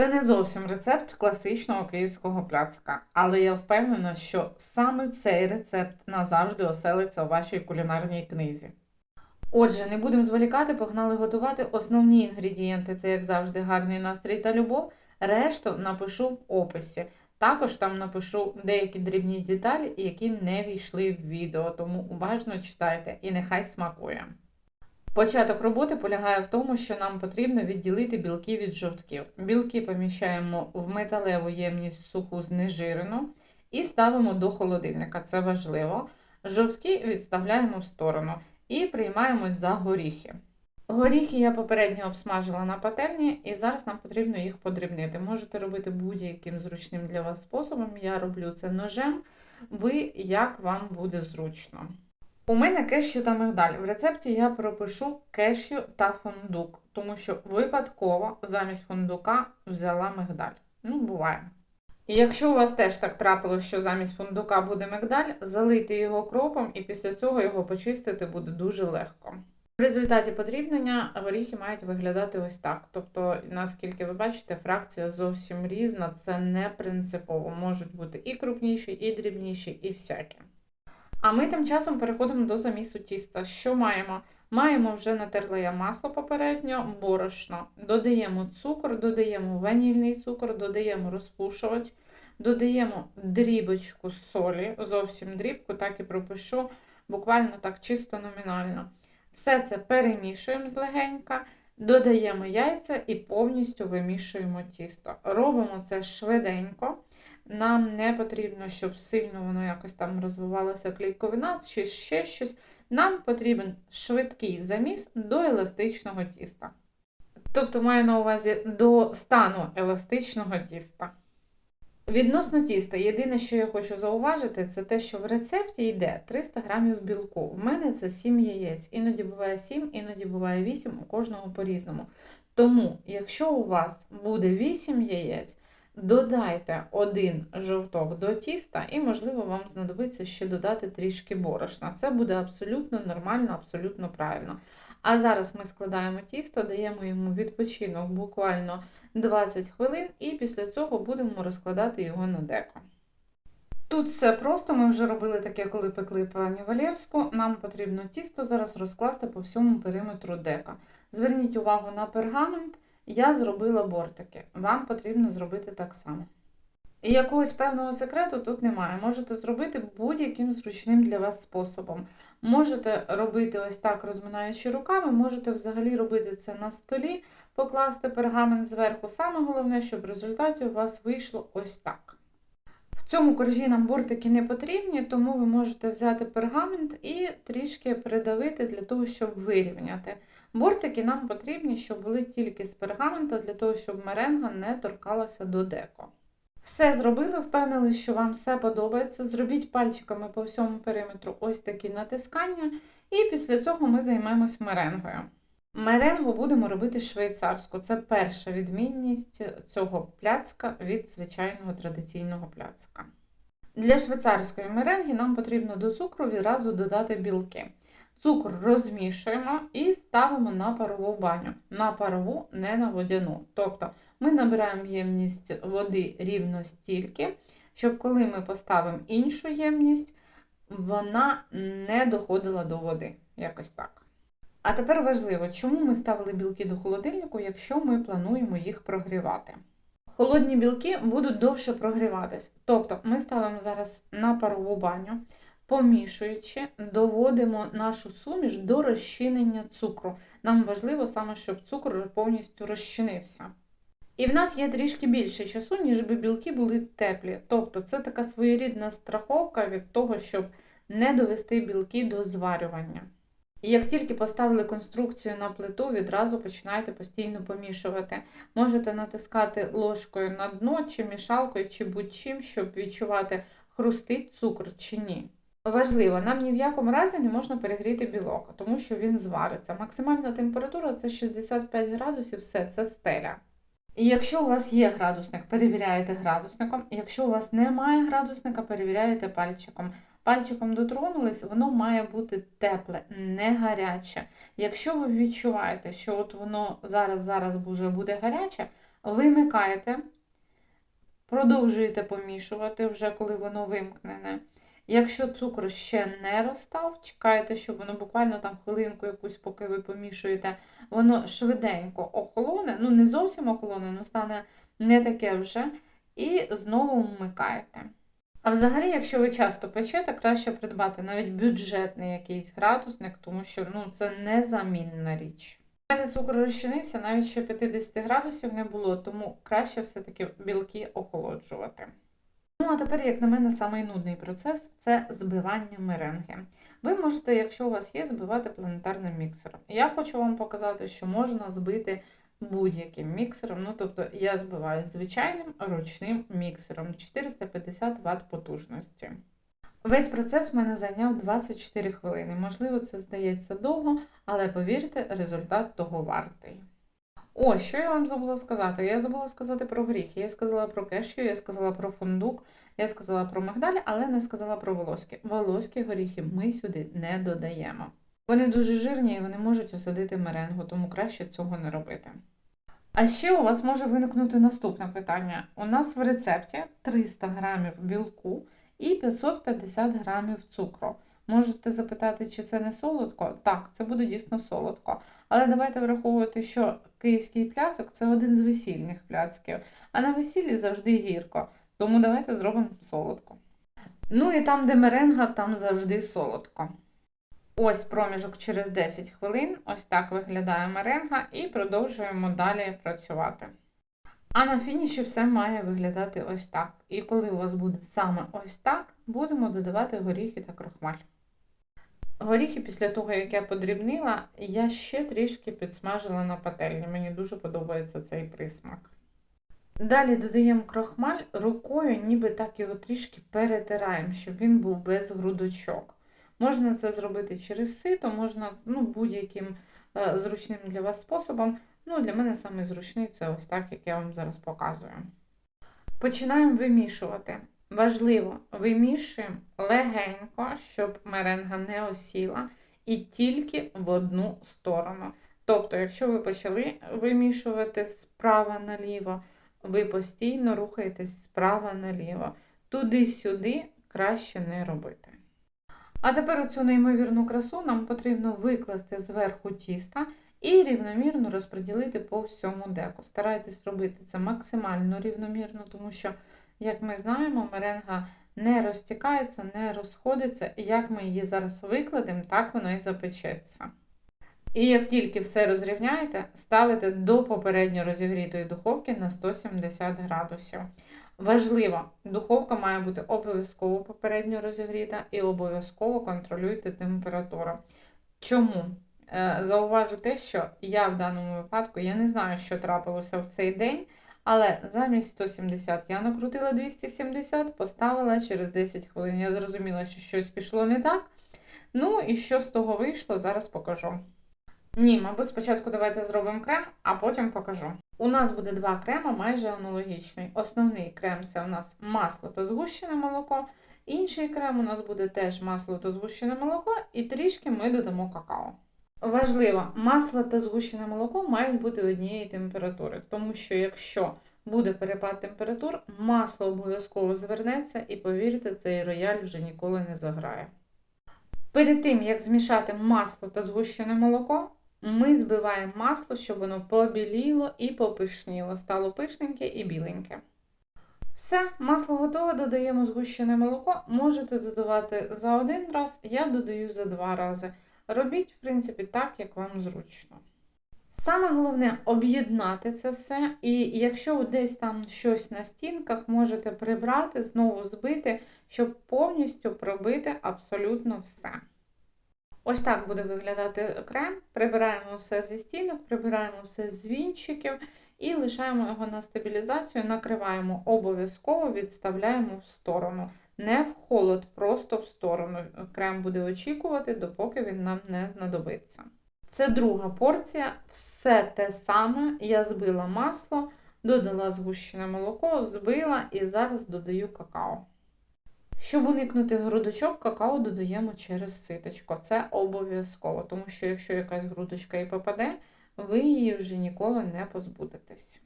Це не зовсім рецепт класичного київського пляцка, але я впевнена, що саме цей рецепт назавжди оселиться у вашій кулінарній книзі. Отже, не будемо зволікати, погнали готувати. Основні інгредієнти це, як завжди, гарний настрій та любов. Решту напишу в описі. Також там напишу деякі дрібні деталі, які не війшли в відео, тому уважно читайте і нехай смакує. Початок роботи полягає в тому, що нам потрібно відділити білки від жовтків. Білки поміщаємо в металеву ємність суху знежирену і ставимо до холодильника. Це важливо. Жовтки відставляємо в сторону і приймаємось за горіхи. Горіхи я попередньо обсмажила на пательні, і зараз нам потрібно їх подрібнити. Можете робити будь-яким зручним для вас способом. Я роблю це ножем. Ви як вам буде зручно. У мене кешю та мигдаль. В рецепті я пропишу кешю та фундук, тому що випадково замість фундука взяла мигдаль. Ну, буває. І якщо у вас теж так трапилось, що замість фундука буде мигдаль, залийте його кропом і після цього його почистити буде дуже легко. В результаті подрібнення горіхи мають виглядати ось так. Тобто, наскільки ви бачите, фракція зовсім різна, це не принципово. Можуть бути і крупніші, і дрібніші, і всякі. А ми тим часом переходимо до замісу тіста. Що маємо? Маємо вже натерли я масло попередньо, борошно. Додаємо цукор, додаємо ванільний цукор, додаємо розпушувач, додаємо дрібочку солі, зовсім дрібку, так і пропишу, буквально так чисто номінально. Все це перемішуємо злегенька, додаємо яйця і повністю вимішуємо тісто. Робимо це швиденько. Нам не потрібно, щоб сильно воно якось там розвивалося клейковина чи ще щось. Нам потрібен швидкий заміс до еластичного тіста. Тобто маю на увазі до стану еластичного тіста. Відносно тіста, єдине, що я хочу зауважити, це те, що в рецепті йде 300 грамів білку. У мене це 7 яєць. Іноді буває 7, іноді буває 8, у кожного по-різному. Тому, якщо у вас буде 8 яєць, Додайте один жовток до тіста, і, можливо, вам знадобиться ще додати трішки борошна. Це буде абсолютно нормально, абсолютно правильно. А зараз ми складаємо тісто, даємо йому відпочинок буквально 20 хвилин, і після цього будемо розкладати його на деко. Тут все просто, ми вже робили таке, коли пекли пані Валєвську. Нам потрібно тісто зараз розкласти по всьому периметру дека. Зверніть увагу на пергамент. Я зробила бортики. Вам потрібно зробити так само. І якогось певного секрету тут немає. Можете зробити будь-яким зручним для вас способом. Можете робити ось так, розминаючи руками, можете взагалі робити це на столі, покласти пергамент зверху. Саме головне, щоб в результаті у вас вийшло ось так. В цьому коржі нам бортики не потрібні, тому ви можете взяти пергамент і трішки придавити для того, щоб вирівняти. Бортики нам потрібні, щоб були тільки з пергамента, для того, щоб меренга не торкалася до деко. Все зробили, впевнили, що вам все подобається. Зробіть пальчиками по всьому периметру ось такі натискання, і після цього ми займемось меренгою. Меренгу будемо робити швейцарську. Це перша відмінність цього пляцка від звичайного традиційного пляцка. Для швейцарської меренги нам потрібно до цукру відразу додати білки. Цукор розмішуємо і ставимо на парову баню. На парову, не на водяну. Тобто ми набираємо ємність води рівно стільки, щоб коли ми поставимо іншу ємність, вона не доходила до води. Якось так. А тепер важливо, чому ми ставили білки до холодильнику, якщо ми плануємо їх прогрівати. Холодні білки будуть довше прогріватись. Тобто ми ставимо зараз на парову баню помішуючи, доводимо нашу суміш до розчинення цукру. Нам важливо саме, щоб цукор повністю розчинився. І в нас є трішки більше часу, ніж би білки були теплі. Тобто це така своєрідна страховка від того, щоб не довести білки до зварювання. І як тільки поставили конструкцію на плиту, відразу починайте постійно помішувати. Можете натискати ложкою на дно, чи мішалкою, чи будь-чим, щоб відчувати, хрустить цукор чи ні. Важливо, нам ні в якому разі не можна перегріти білок, тому що він звариться. Максимальна температура це 65 градусів, все, це стеля. І якщо у вас є градусник, перевіряєте градусником. Якщо у вас немає градусника, перевіряєте пальчиком. Пальчиком дотронулись, воно має бути тепле, не гаряче. Якщо ви відчуваєте, що от воно зараз зараз вже буде гаряче, Вимикаєте, продовжуєте помішувати вже коли воно вимкнене. Якщо цукор ще не розстав, чекаєте, щоб воно буквально там хвилинку якусь, поки ви помішуєте, воно швиденько охолоне, ну не зовсім охолоне, ну стане не таке вже. І знову вмикаєте. А взагалі, якщо ви часто печете, краще придбати навіть бюджетний якийсь градусник, тому що ну, це незамінна річ. У мене цукор розчинився, навіть ще 50 градусів не було, тому краще все-таки білки охолоджувати. Ну, а тепер, як на мене, самий нудний процес це збивання меренги. Ви можете, якщо у вас є, збивати планетарним міксером. Я хочу вам показати, що можна збити будь-яким міксером. Ну, тобто я збиваю звичайним ручним міксером 450 Вт потужності. Весь процес в мене зайняв 24 хвилини. Можливо, це здається довго, але повірте, результат того вартий. О, що я вам забула сказати? Я забула сказати про горіхи. Я сказала про кешю, я сказала про фундук, я сказала про мигдаль, але не сказала про волоські. Волоські горіхи ми сюди не додаємо. Вони дуже жирні і вони можуть осадити меренгу, тому краще цього не робити. А ще у вас може виникнути наступне питання. У нас в рецепті 300 грамів білку і 550 грамів цукру. Можете запитати, чи це не солодко? Так, це буде дійсно солодко. Але давайте враховувати, що київський пляцок це один з весільних пляцків, а на весіллі завжди гірко. Тому давайте зробимо солодко. Ну і там, де меренга, там завжди солодко. Ось проміжок через 10 хвилин. Ось так виглядає меренга, і продовжуємо далі працювати. А на фініші все має виглядати ось так. І коли у вас буде саме ось так, будемо додавати горіхи та крохмаль. Горіхи після того, як я подрібнила, я ще трішки підсмажила на пательні. Мені дуже подобається цей присмак. Далі додаємо крохмаль рукою, ніби так його трішки перетираємо, щоб він був без грудочок. Можна це зробити через сито, можна ну, будь-яким е, зручним для вас способом. Ну, Для мене саме зручний це ось так, як я вам зараз показую. Починаємо вимішувати. Важливо, вимішуємо легенько, щоб меренга не осіла, і тільки в одну сторону. Тобто, якщо ви почали вимішувати справа наліво, ви постійно рухаєтесь справа наліво. Туди-сюди краще не робити. А тепер оцю неймовірну красу нам потрібно викласти зверху тіста і рівномірно розподілити по всьому деку. Старайтесь робити це максимально рівномірно, тому що, як ми знаємо, меренга не розтікається, не розходиться, і як ми її зараз викладемо, так воно і запечеться. І як тільки все розрівняєте, ставите до попередньо розігрітої духовки на 170 градусів. Важливо, духовка має бути обов'язково попередньо розігріта і обов'язково контролюйте температуру. Чому? Е, зауважу те, що я в даному випадку я не знаю, що трапилося в цей день, але замість 170 я накрутила 270, поставила через 10 хвилин. Я зрозуміла, що щось пішло не так. Ну і що з того вийшло, зараз покажу. Ні, мабуть, спочатку давайте зробимо крем, а потім покажу. У нас буде два крема майже аналогічний. Основний крем це у нас масло та згущене молоко. Інший крем у нас буде теж масло та згущене молоко, і трішки ми додамо какао. Важливо, масло та згущене молоко мають бути однієї температури, тому що якщо буде перепад температур, масло обов'язково звернеться, і повірте, цей рояль вже ніколи не заграє. Перед тим, як змішати масло та згущене молоко, ми збиваємо масло, щоб воно побіліло і попишніло, стало пишненьке і біленьке. Все, масло готове, додаємо згущене молоко. Можете додавати за один раз, я додаю за два рази. Робіть, в принципі, так, як вам зручно. Саме головне об'єднати це все, і якщо десь там щось на стінках, можете прибрати, знову збити, щоб повністю пробити абсолютно все. Ось так буде виглядати крем. Прибираємо все зі стінок, прибираємо все з вінчиків і лишаємо його на стабілізацію, накриваємо обов'язково, відставляємо в сторону. Не в холод, просто в сторону. Крем буде очікувати, допоки він нам не знадобиться. Це друга порція. Все те саме. Я збила масло, додала згущене молоко, збила і зараз додаю какао. Щоб уникнути грудочок, какао додаємо через ситочко. Це обов'язково, тому що якщо якась грудочка і попаде, ви її вже ніколи не позбудетесь.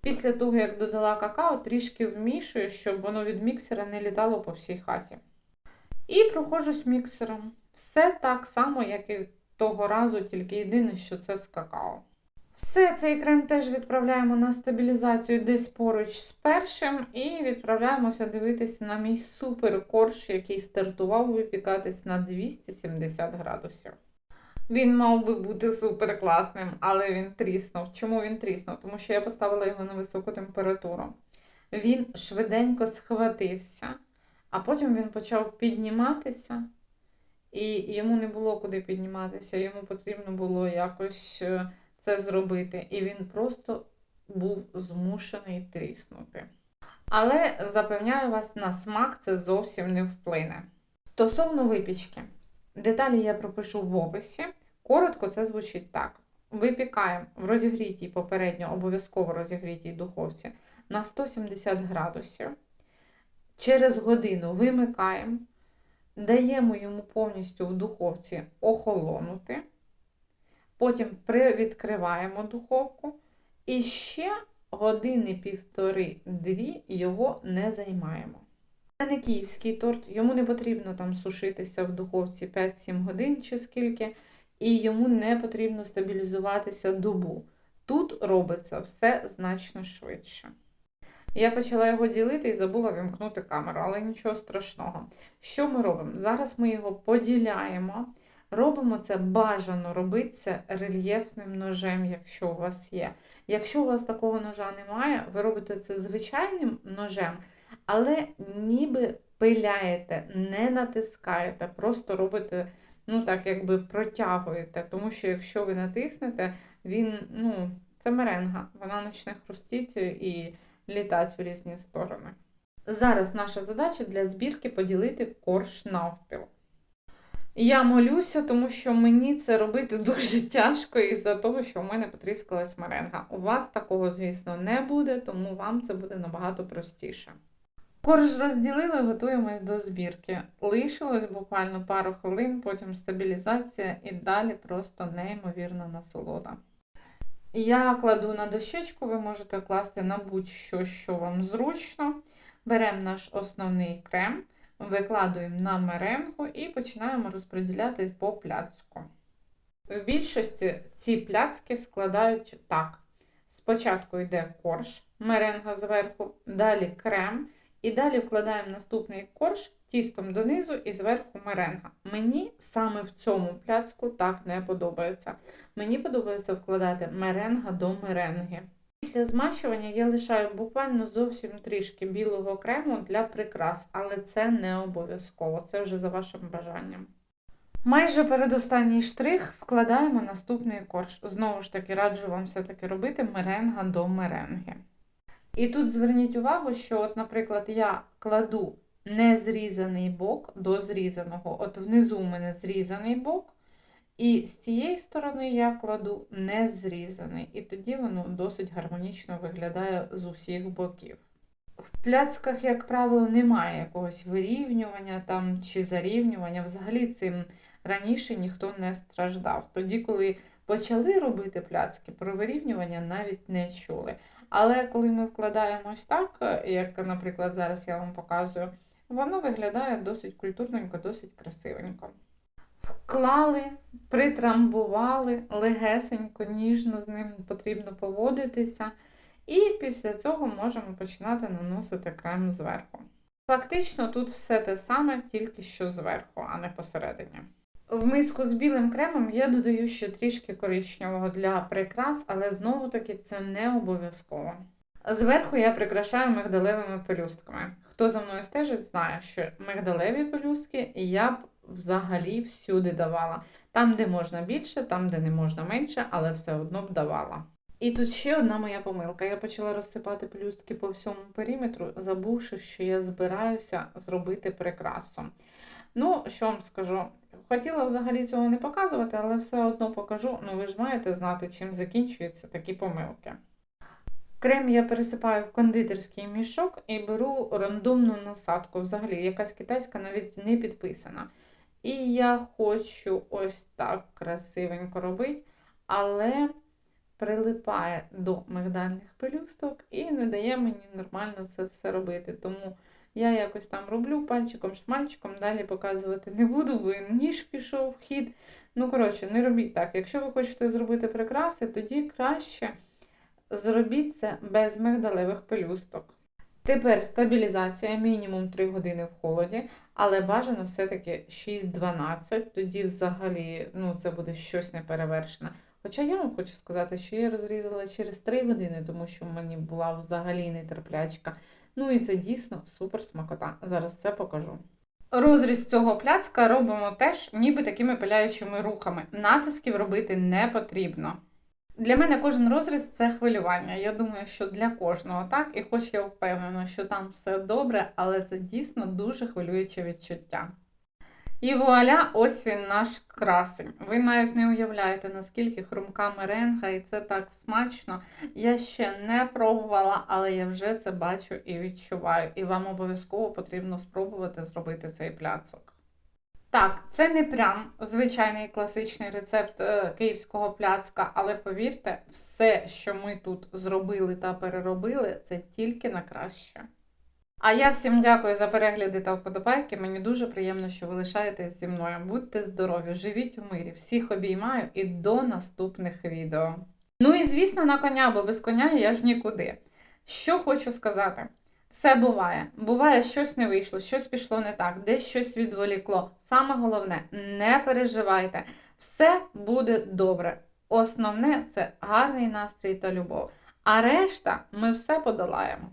Після того, як додала какао, трішки вмішую, щоб воно від міксера не літало по всій хаті. І проходжусь міксером. Все так само, як і того разу, тільки єдине, що це з какао. Все, цей крем теж відправляємо на стабілізацію десь поруч з першим, і відправляємося дивитись на мій супер корж, який стартував випікатись на 270 градусів. Він мав би бути супер класним, але він тріснув. Чому він тріснув? Тому що я поставила його на високу температуру. Він швиденько схватився, а потім він почав підніматися, і йому не було куди підніматися, йому потрібно було якось е, це зробити. І він просто був змушений тріснути. Але запевняю вас, на смак це зовсім не вплине. Стосовно випічки, деталі я пропишу в описі. Коротко це звучить так: випікаємо в розігрітій, попередньо обов'язково розігрітій духовці на 170 градусів. Через годину вимикаємо, даємо йому повністю в духовці охолонути. Потім відкриваємо духовку. І ще години півтори-дві його не займаємо. Це не київський торт, йому не потрібно там сушитися в духовці 5-7 годин чи скільки, і йому не потрібно стабілізуватися добу. Тут робиться все значно швидше. Я почала його ділити і забула вімкнути камеру, але нічого страшного. Що ми робимо? Зараз ми його поділяємо. Робимо це бажано робити це рельєфним ножем, якщо у вас є. Якщо у вас такого ножа немає, ви робите це звичайним ножем, але ніби пиляєте, не натискаєте, просто робите, ну так, якби протягуєте. Тому що якщо ви натиснете, він, ну, це меренга, вона почне хрустіти і літати в різні сторони. Зараз наша задача для збірки поділити корж навпіл. Я молюся, тому що мені це робити дуже тяжко із-за того, що у мене потріскалась меренга. У вас такого, звісно, не буде, тому вам це буде набагато простіше. Корж розділили, готуємось до збірки. Лишилось буквально пару хвилин, потім стабілізація і далі просто неймовірна насолода. Я кладу на дощечку, ви можете класти на будь-що, що вам зручно. Беремо наш основний крем викладуємо на меренгу і починаємо розподіляти по пляцку. В більшості ці пляцки складають так. Спочатку йде корж, меренга зверху, далі крем, і далі вкладаємо наступний корж тістом донизу і зверху меренга. Мені саме в цьому пляцку так не подобається. Мені подобається вкладати меренга до меренги. Після змащування я лишаю буквально зовсім трішки білого крему для прикрас, але це не обов'язково, це вже за вашим бажанням. Майже передостанній штрих вкладаємо наступний корж. Знову ж таки, раджу вам все-таки робити меренга до меренги. І тут зверніть увагу, що, от, наприклад, я кладу незрізаний бок до зрізаного. От внизу у мене зрізаний бок, і з цієї сторони я кладу не зрізаний, і тоді воно досить гармонічно виглядає з усіх боків. В пляцках, як правило, немає якогось вирівнювання там, чи зарівнювання. Взагалі цим раніше ніхто не страждав. Тоді, коли почали робити пляцки, про вирівнювання навіть не чули. Але коли ми вкладаємо ось так, як, наприклад, зараз я вам показую, воно виглядає досить культурненько, досить красивенько. Вклали, притрамбували, легесенько, ніжно з ним потрібно поводитися. І після цього можемо починати наносити крем зверху. Фактично, тут все те саме, тільки що зверху, а не посередині. В миску з білим кремом я додаю ще трішки коричневого для прикрас, але знову-таки це не обов'язково. Зверху я прикрашаю мигдалевими пелюстками. Хто за мною стежить, знає, що мигдалеві пелюстки я б взагалі всюди давала. Там, де можна більше, там, де не можна менше, але все одно б давала. І тут ще одна моя помилка. Я почала розсипати пелюстки по всьому периметру, забувши, що я збираюся зробити прикрасу. Ну, що вам скажу, хотіла взагалі цього не показувати, але все одно покажу. Ну, ви ж маєте знати, чим закінчуються такі помилки. Крем я пересипаю в кондитерський мішок і беру рандомну насадку. Взагалі, якась китайська навіть не підписана. І я хочу ось так красивенько робити, але прилипає до мигдальних пелюсток і не дає мені нормально це все робити. Тому я якось там роблю пальчиком, шмальчиком, далі показувати не буду, бо ніж пішов в хід. Ну, коротше, не робіть так. Якщо ви хочете зробити прикраси, тоді краще зробіть це без мигдалевих пелюсток. Тепер стабілізація мінімум 3 години в холоді, але бажано все-таки 6-12, тоді взагалі ну, це буде щось неперевершене. Хоча я вам хочу сказати, що я розрізала через 3 години, тому що мені була взагалі нетерплячка. Ну і це дійсно супер смакота. Зараз це покажу. Розріз цього пляцка робимо теж ніби такими пиляючими рухами. Натисків робити не потрібно. Для мене кожен розріз це хвилювання. Я думаю, що для кожного так, і хоч я впевнена, що там все добре, але це дійсно дуже хвилююче відчуття. І вуаля, ось він наш красень. Ви навіть не уявляєте, наскільки хрумка меренга, і це так смачно. Я ще не пробувала, але я вже це бачу і відчуваю. І вам обов'язково потрібно спробувати зробити цей пляцок. Так, це не прям звичайний класичний рецепт е, київського пляцка, але повірте, все, що ми тут зробили та переробили, це тільки на краще. А я всім дякую за перегляди та вподобайки. Мені дуже приємно, що ви лишаєтесь зі мною. Будьте здорові, живіть у мирі, всіх обіймаю і до наступних відео. Ну і звісно, на коня, бо без коня я ж нікуди. Що хочу сказати. Все буває. Буває, щось не вийшло, щось пішло не так, десь щось відволікло. Саме головне, не переживайте. Все буде добре. Основне це гарний настрій та любов. А решта ми все подолаємо.